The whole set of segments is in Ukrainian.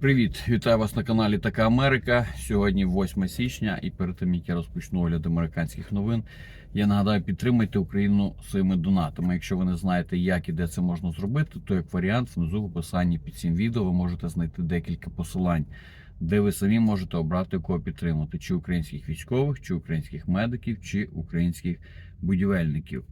Привіт, вітаю вас на каналі Така Америка. Сьогодні 8 січня, і перед тим як я розпочну огляд американських новин, я нагадаю, підтримайте Україну своїми донатами. Якщо ви не знаєте, як і де це можна зробити, то як варіант внизу в описанні під цим відео ви можете знайти декілька посилань, де ви самі можете обрати кого підтримати: чи українських військових, чи українських медиків, чи українських будівельників.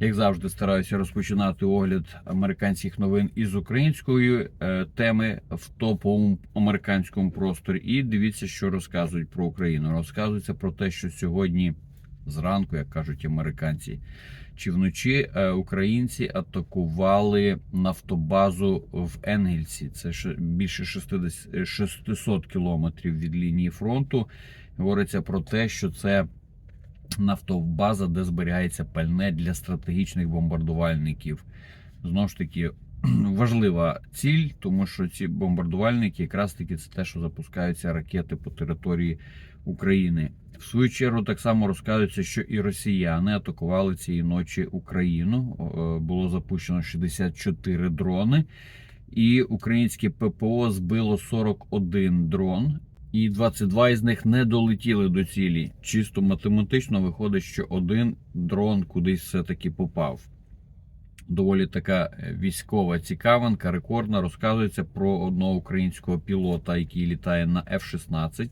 Як завжди, стараюся розпочинати огляд американських новин із української е, теми в топовому американському просторі. І дивіться, що розказують про Україну. Розказується про те, що сьогодні зранку, як кажуть американці, чи вночі е, українці атакували нафтобазу в Енгельсі. Це більше 60, 600 кілометрів від лінії фронту. Говориться про те, що це нафтобаза, де зберігається пальне для стратегічних бомбардувальників. Знову ж таки, важлива ціль, тому що ці бомбардувальники, якраз таки, це те, що запускаються ракети по території України. В свою чергу так само розказується, що і росіяни атакували цієї ночі Україну. Е, Було запущено 64 дрони, і українське ППО збило 41 дрон. І 22 із них не долетіли до цілі. Чисто математично виходить, що один дрон кудись все-таки попав. Доволі така е, військова цікавинка, рекордна. Розказується про одного українського пілота, який літає на F-16.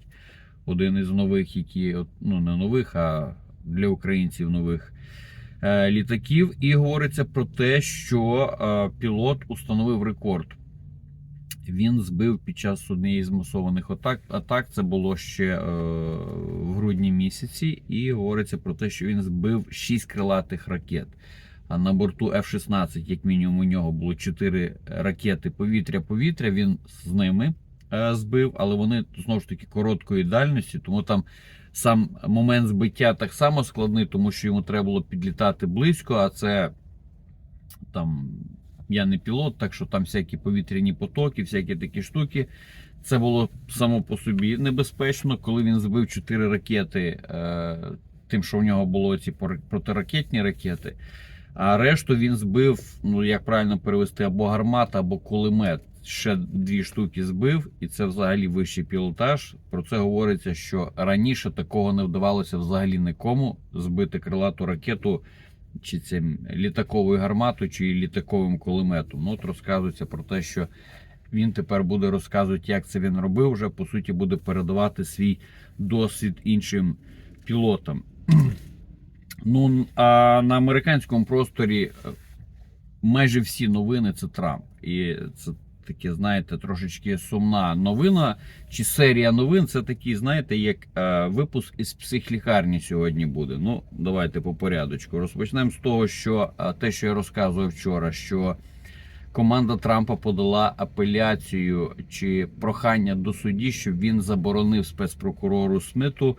Один із нових, які ну не нових, а для українців нових е, літаків. І говориться про те, що е, пілот установив рекорд. Він збив під час однієї з масованих атак. Атак це було ще е, в грудні місяці, і говориться про те, що він збив 6 крилатих ракет. А на борту F-16, як мінімум, у нього було 4 ракети повітря-повітря. Він з ними е, збив, але вони знову ж таки короткої дальності, тому там сам момент збиття так само складний, тому що йому треба було підлітати близько, а це там. Я не пілот, так що там всякі повітряні потоки, всякі такі штуки. Це було само по собі небезпечно, коли він збив 4 ракети, е, тим, що в нього було ці протиракетні ракети. А решту він збив, ну як правильно перевести, або гармат, або кулемет. Ще дві штуки збив, і це взагалі вищий пілотаж. Про це говориться, що раніше такого не вдавалося взагалі нікому збити крилату ракету чи цим літаковою гарматою, чи літаковим кулеметом. Ну, от розказується про те, що він тепер буде розказувати, як це він робив. Вже по суті буде передавати свій досвід іншим пілотам. Ну а на американському просторі е, майже всі новини це Трамп. І це таке, знаєте, трошечки сумна новина. Чи серія новин це такі, знаєте, як е, випуск із психлікарні сьогодні буде. Ну, давайте по порядочку. Розпочнемо з того, що е, те, що я розказував вчора, що команда Трампа подала апеляцію чи прохання до судді, щоб він заборонив спецпрокурору Смиту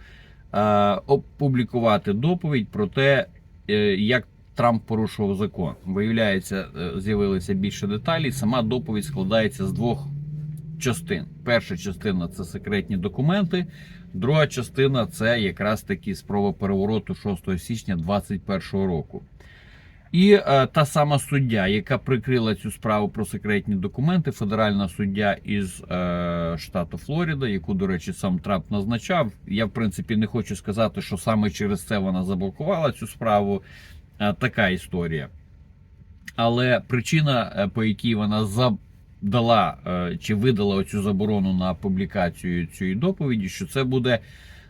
е, опублікувати доповідь про те, е, як Трамп порушував закон. Виявляється, е, з'явилися більше деталей. Сама доповідь складається з двох частин. Перша частина це секретні документи, друга частина це якраз таки спроба перевороту 6 січня 2021 року. І е, та сама суддя, яка прикрила цю справу про секретні документи, федеральна суддя із е, штату Флорида, яку, до речі, сам Трамп назначав. Я, в принципі, не хочу сказати, що саме через це вона заблокувала цю справу. Е, така історія. Але причина, е, по якій вона задала е, чи видала цю заборону на публікацію цієї доповіді, що це буде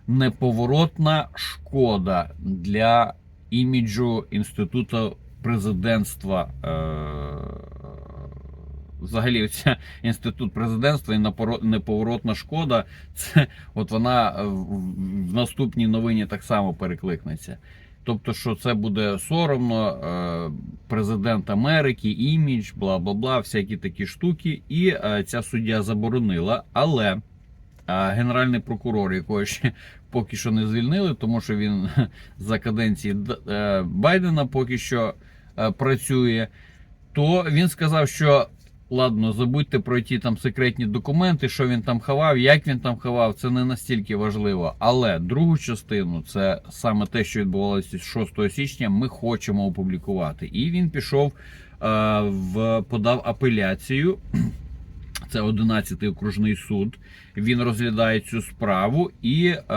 неповоротна шкода для іміджу інституту президентства. Взагалі, ця інститут президентства і неповоротна шкода, це от вона в наступній новині так само перекликнеться. Тобто, що це буде соромно, е, президент Америки, імідж, бла бла бла, всякі такі штуки. І е, ця суддя заборонила. Але е, генеральний прокурор, якого ще поки що не звільнили, тому що він за каденції Байдена поки що працює, то він сказав, що Ладно, забудьте про ті там секретні документи, що він там ховав, як він там ховав, це не настільки важливо. Але другу частину, це саме те, що відбувалося 6 січня, ми хочемо опублікувати. І він пішов, е, в подав апеляцію. Це 11-й окружний суд. Він розглядає цю справу, і е,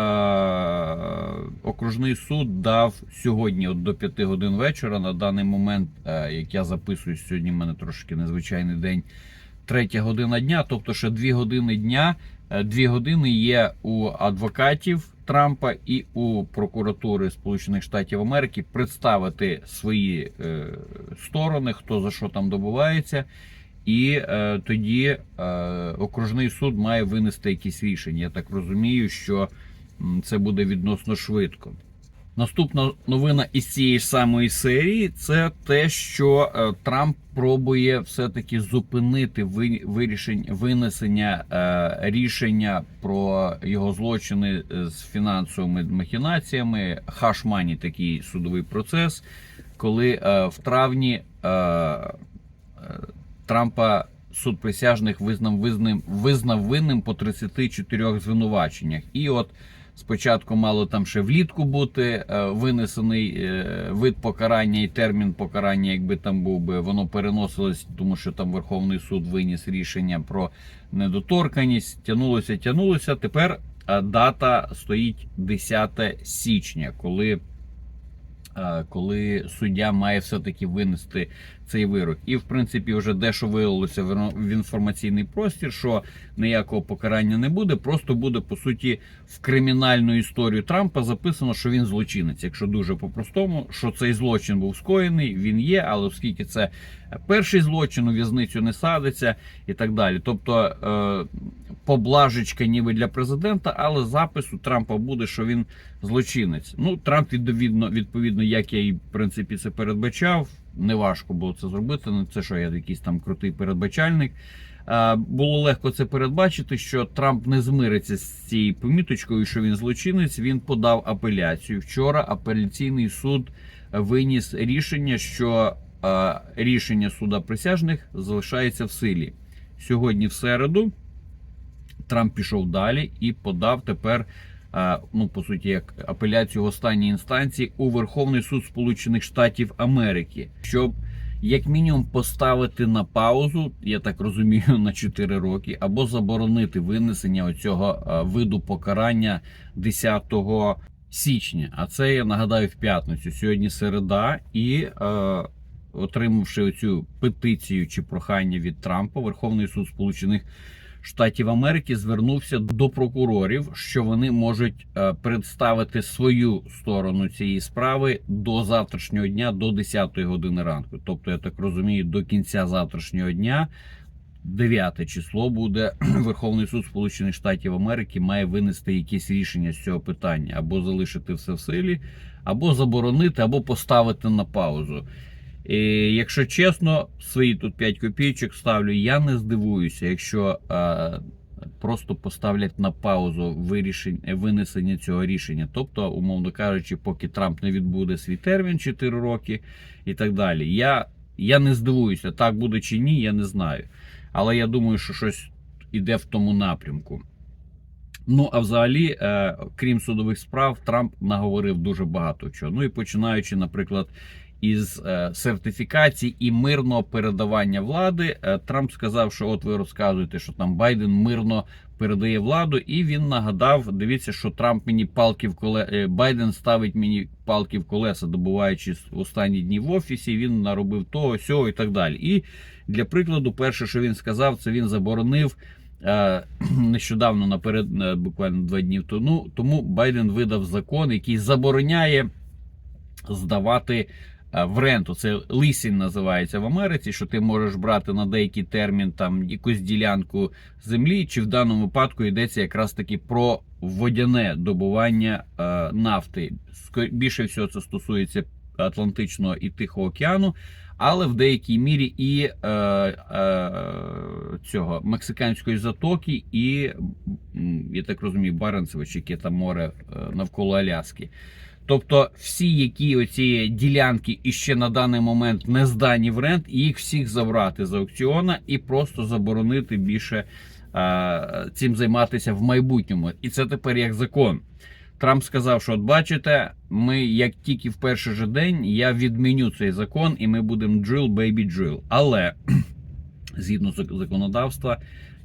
окружний суд дав сьогодні, от до 5 годин вечора. На даний момент, е, як я записую сьогодні, в мене трошки незвичайний день. Третя година дня, тобто ще дві години дня. е, Дві години є у адвокатів Трампа і у прокуратури Сполучених Штатів Америки представити свої е, сторони, хто за що там добувається. І е, тоді е, окружний суд має винести якісь рішення. Я так розумію, що це буде відносно швидко. Наступна новина із цієї ж самої серії це те, що е, Трамп пробує все-таки зупинити ви- вирішень, винесення е, рішення про його злочини е, з фінансовими махінаціями. Хашмані такий судовий процес, коли е, в травні е, Трампа суд присяжних визнав визнав, визнав винним по 34 звинуваченнях. І от спочатку мало там ще влітку бути е, винесений е, вид покарання і термін покарання, якби там був би, воно переносилось, тому що там Верховний суд виніс рішення про недоторканість. Тянулося, тянулося. Тепер е, дата стоїть 10 січня, коли. Е, Коли суддя має все-таки винести цей вирок, і в принципі вже дещо виявилося в інформаційний простір, що ніякого покарання не буде, просто буде по суті в кримінальну історію Трампа записано, що він злочинець. Якщо дуже по-простому, що цей злочин був скоєний, він є, але оскільки це перший злочин, у в'язницю не садиться і так далі. Тобто е, поблажечка ніби для президента, але запис у Трампа буде, що він злочинець. Ну, Трамп відповідно, відповідно, як я і в принципі це передбачав. Неважко було це зробити. Не це, що я якийсь там крутий передбачальник. Е, Було легко це передбачити, що Трамп не змириться з цією поміточкою, що він злочинець. Він подав апеляцію. Вчора апеляційний суд виніс рішення, що е, рішення суда присяжних залишається в силі. Сьогодні, в середу, Трамп пішов далі і подав тепер, е, ну по суті, як апеляцію в останній інстанції у Верховний суд Сполучених Штатів Америки, щоб як мінімум поставити на паузу, я так розумію, на 4 роки, або заборонити винесення оцього е, виду покарання 10 січня. А це я нагадаю в п'ятницю. Сьогодні середа, і е, отримавши оцю петицію чи прохання від Трампа, Верховний суд Сполучених Америки звернувся до прокурорів, що вони можуть е, представити свою сторону цієї справи до завтрашнього дня, до 10 години ранку. Тобто, я так розумію, до кінця завтрашнього дня. 9 число буде Верховний суд Сполучених Штатів Америки має винести якесь рішення з цього питання або залишити все в силі, або заборонити, або поставити на паузу. Якщо чесно, свої тут 5 копійочок ставлю. Я не здивуюся, якщо е, просто поставлять на паузу вирішень, винесення цього рішення. Тобто, умовно кажучи, поки Трамп не відбуде свій термін 4 роки і так далі. Я, я не здивуюся, так буде чи ні, я не знаю. Але я думаю, що щось іде в тому напрямку. Ну, а взагалі, е, крім судових справ, Трамп наговорив дуже багато чого. Ну і починаючи, наприклад, із е, сертифікацій і мирного передавання влади, е, Трамп сказав, що от ви розказуєте, що там Байден мирно передає владу, і він нагадав: дивіться, що Трамп мені палки в коле Байден ставить мені палки в колеса, добуваючи останні дні в офісі. Він наробив того, сього і так далі. І для прикладу, перше, що він сказав, це він заборонив. е, Нещодавно наперед, е, буквально два дні тому, тому Байден видав закон, який забороняє здавати е, в ренту. Це лисінь називається в Америці, що ти можеш брати на деякий термін там якусь ділянку землі, чи в даному випадку йдеться якраз таки про водяне добування е, нафти. Більше всього це стосується Атлантичного і Тихого океану. Але в деякій мірі і е, е, цього мексиканської затоки, і я так розумію, Баренцеве, чи яке там море е, навколо Аляски. Тобто, всі, які оці ділянки іще на даний момент не здані в рент, їх всіх забрати з аукціона і просто заборонити більше е, цим займатися в майбутньому. І це тепер як закон. Трамп сказав, що от бачите, ми як тільки в перший же день я відміню цей закон, і ми будемо drill, baby, drill. Але згідно зак- законодавства,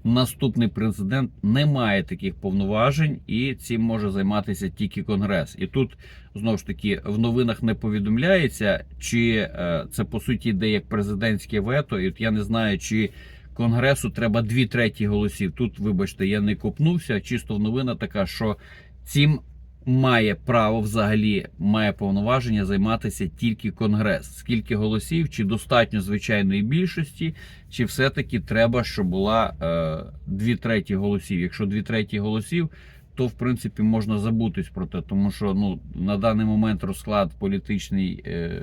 наступний президент не має таких повноважень, і цим може займатися тільки конгрес. І тут знову ж таки в новинах не повідомляється, чи е, це по суті йде як президентське вето. І от я не знаю, чи конгресу треба дві треті голосів. Тут, вибачте, я не копнувся. Чисто в новина така, що цим має право взагалі має повноваження займатися тільки конгрес. Скільки голосів, чи достатньо звичайної більшості, чи все-таки треба, щоб була е, дві треті голосів. Якщо дві треті голосів, то в принципі можна забутись про те, тому що ну на даний момент розклад політичний. Е,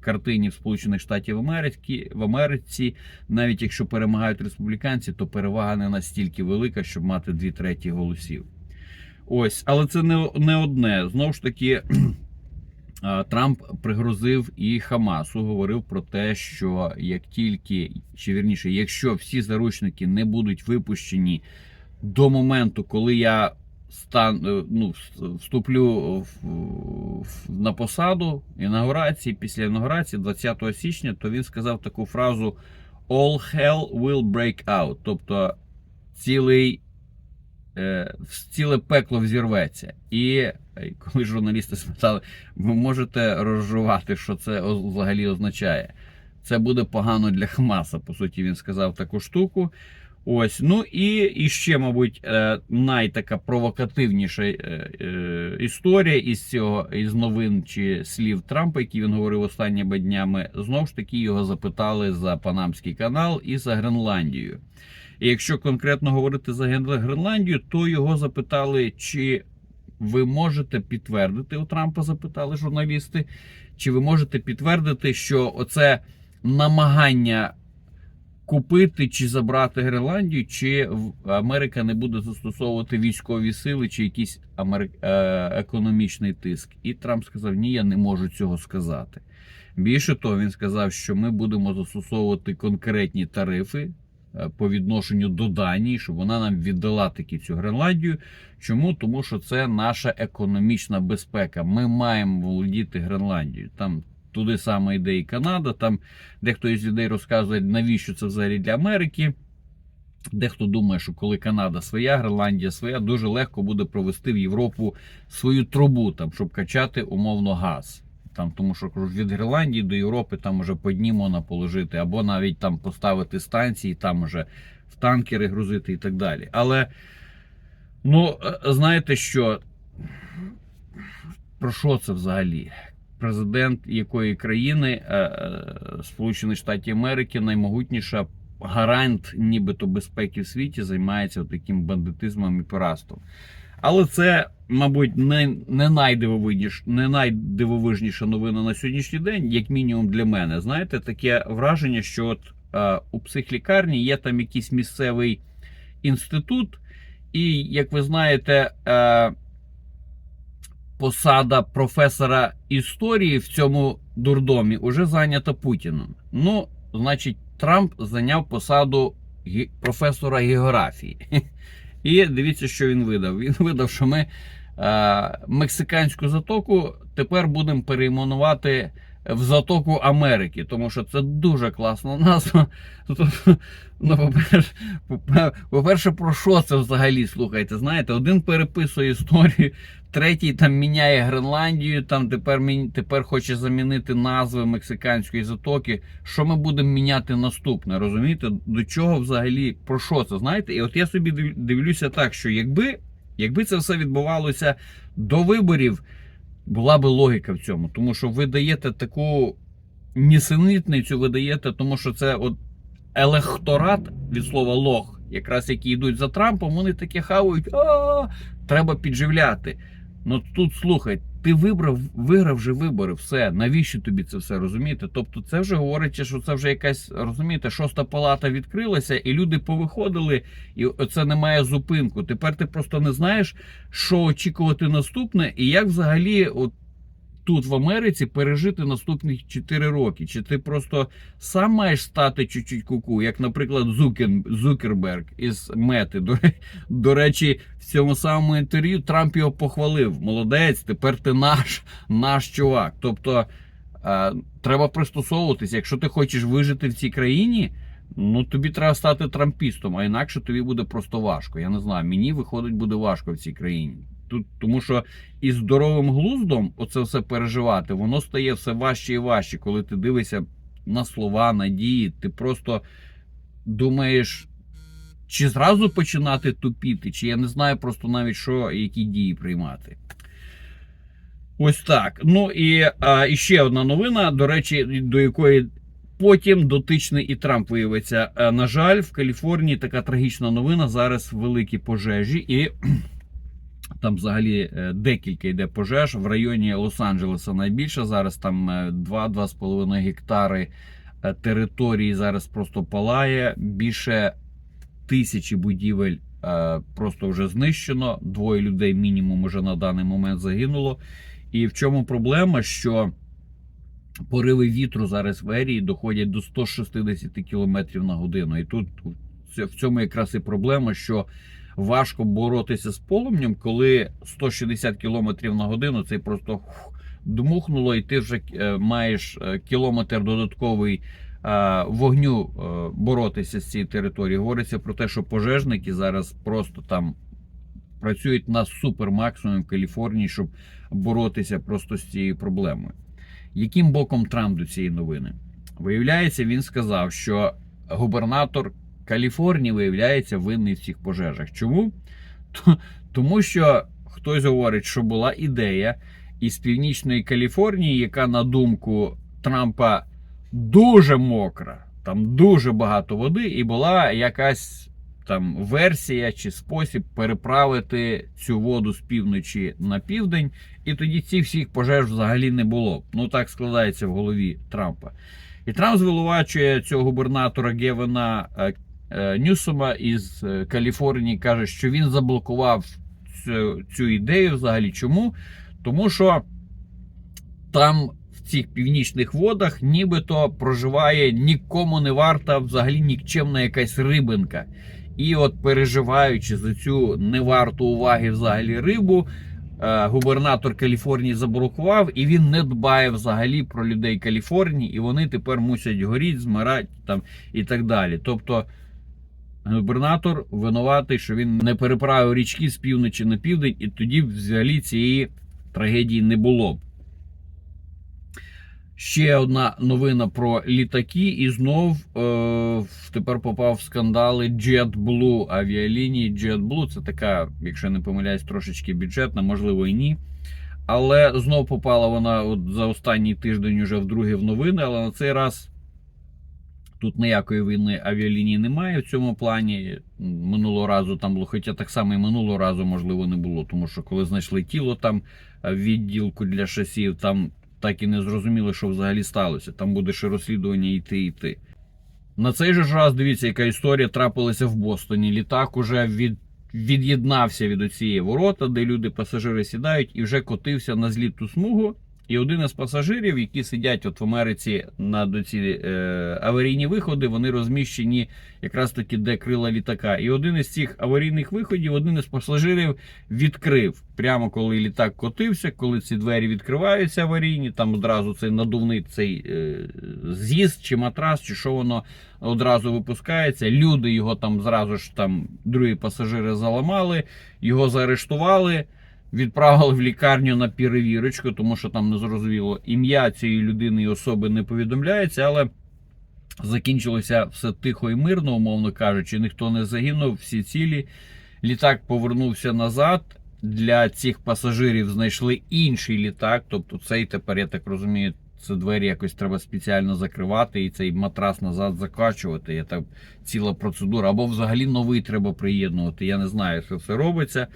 Картині в Сполучених Штатів Америки в Америці, навіть якщо перемагають республіканці, то перевага не настільки велика, щоб мати дві треті голосів. Ось, але це не, не одне. Знову ж таки, Трамп пригрозив і Хамасу, говорив про те, що як тільки, чи вірніше, якщо всі заручники не будуть випущені до моменту, коли я стан, е, ну, вступлю в, в, на посаду інаугурації, після інаугурації 20 січня, то він сказав таку фразу All hell will break out. Тобто цілий ціле пекло взірветься. І е, коли журналісти спитали, ви можете розжувати, що це взагалі означає? Це буде погано для Хамаса. По суті, він сказав таку штуку. Ось, ну і, і ще, мабуть, е, найтака провокативніша е, е, історія із цього із новин чи слів Трампа, які він говорив останніми днями. Знову ж таки його запитали за Панамський канал і за Гренландію. І якщо конкретно говорити за Гренландію, то його запитали, чи ви можете підтвердити, у Трампа запитали журналісти, чи ви можете підтвердити, що оце намагання купити чи забрати Гренландію, чи Америка не буде застосовувати військові сили чи якийсь е, економічний тиск. І Трамп сказав: Ні, я не можу цього сказати. Більше того, він сказав, що ми будемо застосовувати конкретні тарифи по відношенню до Данії, щоб вона нам віддала таки цю Гренландію. Чому? Тому що це наша економічна безпека. Ми маємо володіти Гренландією. Там туди саме йде і Канада. Там дехто із людей розказує, навіщо це взагалі для Америки. Дехто думає, що коли Канада своя, Гренландія своя, дуже легко буде провести в Європу свою трубу, там, щоб качати умовно газ. Там, тому що кажуть, від Гренландії до Європи там може по дні можна положити, або навіть там поставити станції, там уже в танкери грузити і так далі. Але ну, е, знаєте що? Про що це взагалі? Президент якої країни е, е, Сполучених Штатів Америки наймогутніша гарант, нібито безпеки в світі, займається таким бандитизмом і пиратством. Але це, мабуть, не, не, найдивовижніш, не найдивовижніша новина на сьогоднішній день, як мінімум для мене. Знаєте, таке враження, що от е, у психлікарні є там якийсь місцевий інститут, і, як ви знаєте, е, посада професора історії в цьому дурдомі уже зайнята Путіном. Ну, значить, Трамп зайняв посаду професора географії. І дивіться, що він видав. Він видав, що ми е, мексиканську затоку тепер будемо перейменувати в затоку Америки, тому що це дуже класна назва. Ну, по-перше, по-пе- по-перше, про що це взагалі слухайте? Знаєте, один переписує історію, третій там міняє Гренландію, там тепер тепер хоче замінити назви мексиканської затоки. Що ми будемо міняти наступне? Розумієте, до чого взагалі про що це? Знаєте? І от я собі див- дивлюся так, що якби, якби це все відбувалося до виборів, була би логіка в цьому, тому що ви даєте таку нісенітницю, ви даєте, тому що це от електорат від слова лох, якраз які йдуть за Трампом, вони таке хавають, а треба підживляти. Ну тут слухай, ти вибрав, виграв вже вибори, все. Навіщо тобі це все розумієте? Тобто, це вже говорить, що це вже якась розумієте, шоста палата відкрилася, і люди повиходили, і це не має зупинку. Тепер ти просто не знаєш, що очікувати наступне, і як взагалі, от тут в Америці пережити наступні 4 роки. Чи ти просто сам маєш стати чуть-чуть куку, як, наприклад, Зукен, Зукерберг із Мети. До, до речі, в цьому самому інтерв'ю Трамп його похвалив. Молодець, тепер ти наш, наш чувак. Тобто е, треба пристосовуватися. Якщо ти хочеш вижити в цій країні, Ну, тобі треба стати трампістом, а інакше тобі буде просто важко. Я не знаю, мені виходить буде важко в цій країні. Тут, тому що із здоровим глуздом оце все переживати, воно стає все важче і важче, коли ти дивишся на слова, на дії, ти просто думаєш, чи зразу починати тупіти, чи я не знаю просто навіть що, які дії приймати. Ось так. Ну і, а, і ще одна новина, до речі, до якої потім дотичний і Трамп виявиться. Е, На жаль, в Каліфорнії така трагічна новина. Зараз великі пожежі, і там взагалі е, декілька йде пожеж в районі Лос-Анджелеса. Найбільше зараз там е, 2-2,5 гектари е, території зараз просто палає. Більше тисячі будівель е, просто вже знищено. Двоє людей мінімум уже на даний момент загинуло. І в чому проблема? Що пориви вітру зараз в ерії доходять до 160 км на годину. І тут в цьому якраз і проблема, що важко боротися з полум'ям, коли 160 км на годину це просто дмухнуло, і ти вже е, маєш е, кілометр додатковий е, вогню боротися з цієї території. Говориться про те, що пожежники зараз просто там працюють на супер максимум в Каліфорнії, щоб боротися просто з цією проблемою. Яким боком Трамп до цієї новини? Виявляється, він сказав, що губернатор Каліфорнії виявляється винний в цих пожежах. Чому? Тому що хтось говорить, що була ідея із північної Каліфорнії, яка на думку Трампа дуже мокра, там дуже багато води, і була якась там версія чи спосіб переправити цю воду з півночі на південь, і тоді цих всіх пожеж взагалі не було. Ну так складається в голові Трампа. І Трамп звинувачує цього губернатора Гевена е, Ньюсома із е, Каліфорнії, каже, що він заблокував цю, цю ідею взагалі. Чому? Тому що там в цих північних водах нібито проживає нікому не варта взагалі нікчемна якась рибинка. І от переживаючи за цю неварту уваги взагалі рибу, е, губернатор Каліфорнії заблокував, і він не дбає взагалі про людей Каліфорнії, і вони тепер мусять горіти, змирати там і так далі. Тобто губернатор винуватий, що він не переправив річки з півночі на південь, і тоді взагалі цієї трагедії не було. Ще одна новина про літаки, і знов е, тепер попав в скандали JetBlue авіалінії. JetBlue це така, якщо не помиляюсь, трошечки бюджетна, можливо і ні. Але знов попала вона от за останній тиждень уже вдруге в новини, але на цей раз тут ніякої війни авіалінії немає в цьому плані. Минулого разу там було, хоча так само і минулого разу, можливо, не було, тому що коли знайшли тіло там в відділку для шасів, там так і не зрозуміло, що взагалі сталося. Там буде ще розслідування йти йти. На цей же раз дивіться, яка історія трапилася в Бостоні. Літак уже від, від'єднався від оцієї ворота, де люди, пасажири сідають, і вже котився на злітну смугу. І один із пасажирів, які сидять от в Америці на ці е, аварійні виходи, вони розміщені якраз таки де крила літака. І один із цих аварійних виходів, один із пасажирів відкрив прямо коли літак котився, коли ці двері відкриваються аварійні, там одразу цей надувний цей е, з'їзд чи матрас, чи що воно одразу випускається. Люди його там зразу ж там другі пасажири заламали, його заарештували. Відправили в лікарню на перевірочку, тому що там не зрозуміло ім'я цієї людини і особи не повідомляється, але закінчилося все тихо і мирно, умовно кажучи, ніхто не загинув, всі цілі. Літак повернувся назад. Для цих пасажирів знайшли інший літак. Тобто, цей тепер, я так розумію, це двері якось треба спеціально закривати і цей матрас назад закачувати. Є там ціла процедура. Або взагалі новий треба приєднувати. Я не знаю, що це робиться.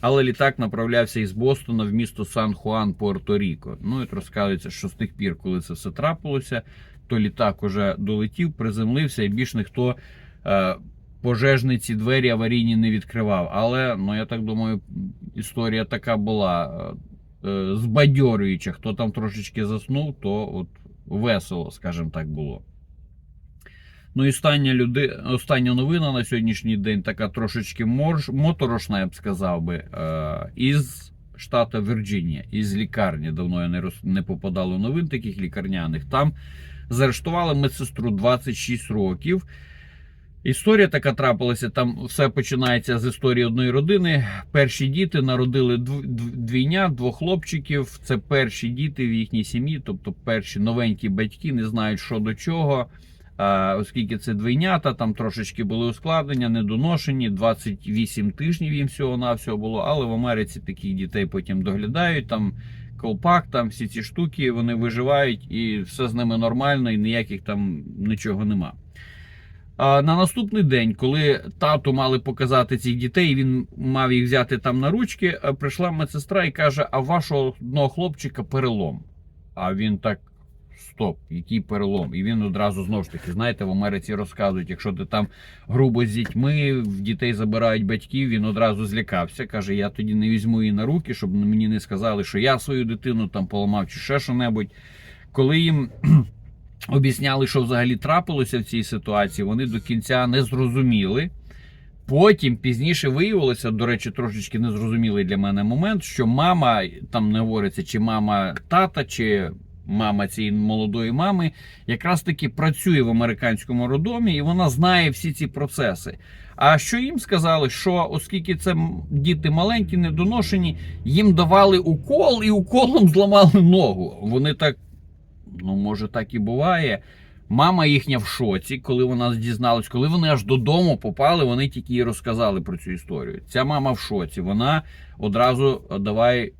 Але літак направлявся із Бостона в місто Сан-Хуан, Пуерто-Ріко. Ну і розказується, що з тих пір, коли це все трапилося, то літак уже долетів, приземлився, і більш ніхто е, пожежні двері аварійні не відкривав. Але ну я так думаю, історія така була е, е, збадьорююча. Хто там трошечки заснув, то от весело, скажімо так, було. Ну і остання, люди... остання новина на сьогоднішній день така трошечки морж... моторошна, я б сказав би, е... із штату Вірджинія, із лікарні. Давно я не, роз... не попадало новин таких лікарняних. Там заарештували медсестру 26 років. Історія така трапилася. Там все починається з історії одної родини. Перші діти народили дв- дв- двійня, двох хлопчиків. Це перші діти в їхній сім'ї, тобто перші новенькі батьки не знають, що до чого. Оскільки це двійнята, там трошечки були ускладнення, недоношені, 28 тижнів їм всього навсього було. Але в Америці таких дітей потім доглядають. Там колпак, там всі ці штуки, вони виживають, і все з ними нормально, і ніяких там нічого нема. На наступний день, коли тату мали показати цих дітей, він мав їх взяти там на ручки. Прийшла медсестра і каже: А вашого одного хлопчика перелом. А він так. Стоп, який перелом? І він одразу знову ж таки, знаєте, в Америці розказують, якщо ти там грубо з дітьми, в дітей забирають батьків, він одразу злякався. Каже: я тоді не візьму її на руки, щоб мені не сказали, що я свою дитину там поламав чи ще що-небудь. Коли їм об'ясняли, що взагалі трапилося в цій ситуації, вони до кінця не зрозуміли. Потім пізніше виявилося, до речі, трошечки незрозумілий для мене момент, що мама там не говориться, чи мама тата, чи мама цієї молодої мами, якраз таки працює в американському роддомі, і вона знає всі ці процеси. А що їм сказали, що оскільки це діти маленькі, недоношені, їм давали укол і уколом зламали ногу. Вони так, ну може так і буває. Мама їхня в шоці, коли вона дізналась, коли вони аж додому попали, вони тільки їй розказали про цю історію. Ця мама в шоці. Вона одразу «А, давай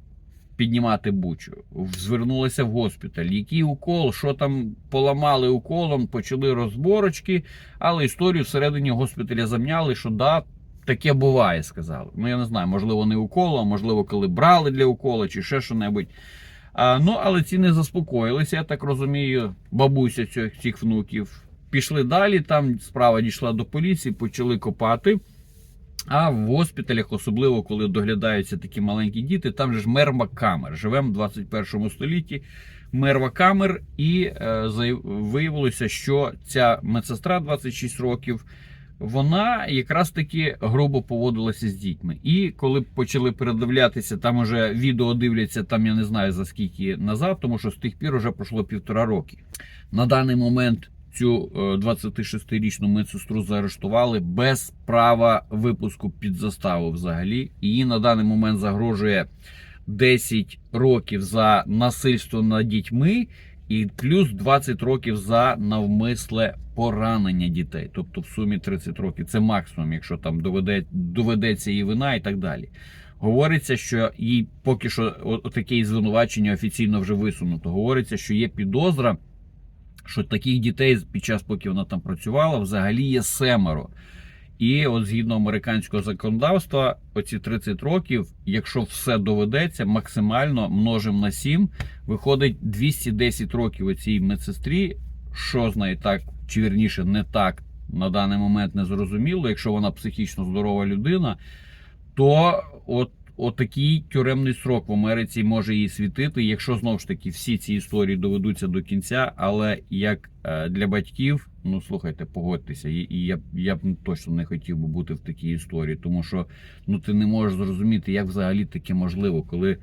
піднімати бучу. Звернулася в госпіталь. Який укол, що там поламали уколом, почали розборочки, але історію всередині госпіталя замняли, що да, таке буває, сказали. Ну я не знаю, можливо, не уколом, можливо, коли брали для укола чи ще що-небудь. Ну, але ці не заспокоїлися, я так розумію, бабуся цих, цих внуків. Пішли далі, там справа дійшла до поліції, почали копати. А в госпіталях, особливо коли доглядаються такі маленькі діти, там же ж мерва камер. Живемо в 21 столітті. Мерва камер, і е, виявилося, що ця медсестра 26 років. Вона якраз таки грубо поводилася з дітьми. І коли почали передивлятися, там уже відео дивляться, там я не знаю за скільки назад, тому що з тих пір вже пройшло півтора роки. На даний момент цю е, 26-річну медсестру заарештували без права випуску під заставу взагалі. Її на даний момент загрожує 10 років за насильство над дітьми. І плюс 20 років за навмисле поранення дітей, тобто в сумі 30 років. Це максимум, якщо там доведе, доведеться її вина і так далі. Говориться, що їй поки що таке звинувачення офіційно вже висунуто. Говориться, що є підозра, що таких дітей під час, поки вона там працювала, взагалі є семеро. І от згідно американського законодавства, оці 30 років, якщо все доведеться, максимально множимо на 7, виходить 210 років оцій медсестрі. Що з нею так, чи вірніше, не так на даний момент не зрозуміло. Якщо вона психічно здорова людина, то от отакий тюремний срок в Америці може їй світити, якщо знову ж таки всі ці історії доведуться до кінця. Але як е, для батьків, ну слухайте, погодьтеся, і, я, я б точно не хотів би бути в такій історії, тому що ну ти не можеш зрозуміти, як взагалі таке можливо, коли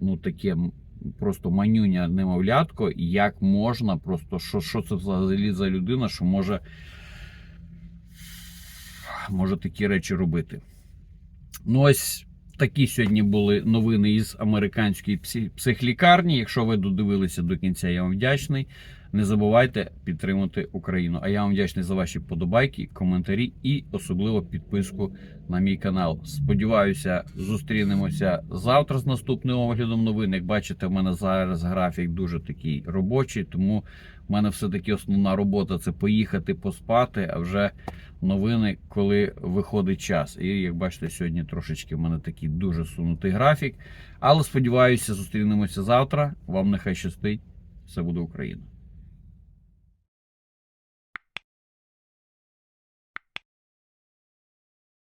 ну таке. Просто манюня немовлятко, як можна, просто що, що це взагалі за людина, що може, може такі речі робити. Ну, ось такі сьогодні були новини із американської психлікарні. Якщо ви додивилися до кінця, я вам вдячний. Не забувайте підтримати Україну. А я вам вдячний за ваші подобайки, коментарі і особливо підписку на мій канал. Сподіваюся, зустрінемося завтра з наступним оглядом новин. Як бачите, в мене зараз графік дуже такий робочий, тому в мене все-таки основна робота це поїхати поспати, а вже новини, коли виходить час. І як бачите, сьогодні трошечки в мене такий дуже сунутий графік. Але сподіваюся, зустрінемося завтра. Вам нехай щастить. Все буде Україна.